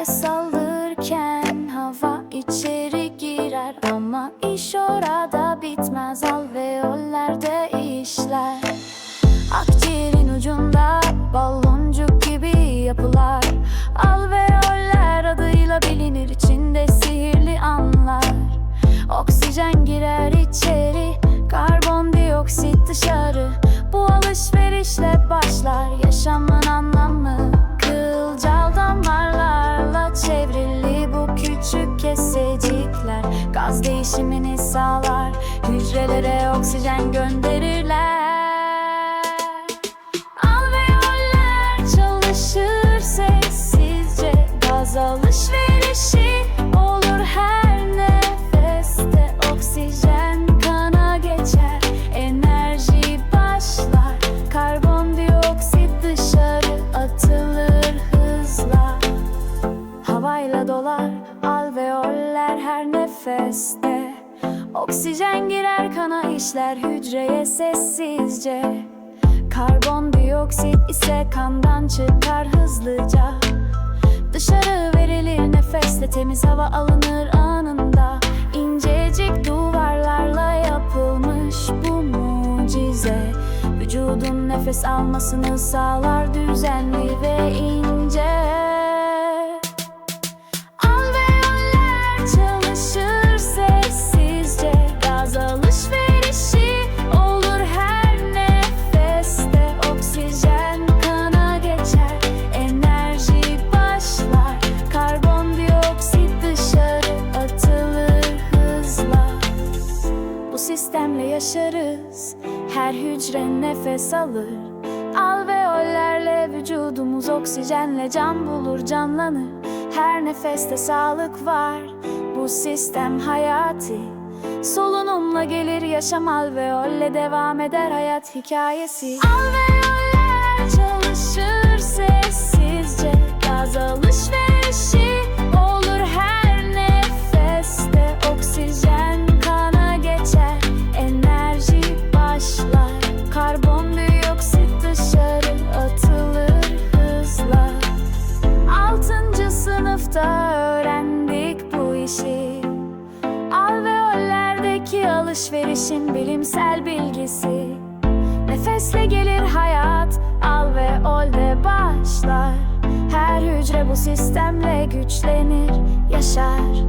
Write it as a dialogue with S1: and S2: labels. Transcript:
S1: Nefes alırken hava içeri girer Ama iş orada bitmez. Alveollerde işler. Akciğerin ucunda baloncuk gibi yapılar. Alveoller adıyla bilinir içinde sihirli anlar. Oksijen girer içeri Karbondioksit dışarı. Bu alışverişle başlar yaşamın anlamı Değişimini sağlar. Hücrelere oksijen gönderirler. Alveoller çalışır sessizce. Gaz alışverişi olur her nefeste. Oksijen kana geçer, enerji başlar. Karbondioksit dışarı atılır hızla. Havayla dolar nefeste Oksijen girer kana işler hücreye sessizce. Karbondioksit ise kandan çıkar hızlıca. Dışarı verilir nefeste temiz hava alınır anında. İncecik duvarlarla yapılmış bu mucize. Vücudun nefes almasını sağlar düzenli ve ince sistemle yaşarız. Her hücre nefes alır. Alveollerle vücudumuz oksijenle can bulur canlanır. Her nefeste sağlık var. Bu sistem hayati. Solunumla gelir yaşam alveolle devam eder hayat hikayesi. Alveoller çalışır sessizce Gaz alışverişi alışverişin bilimsel bilgisi. Nefesle gelir hayat, alveolde başlar. Her hücre bu sistemle güçlenir, yaşar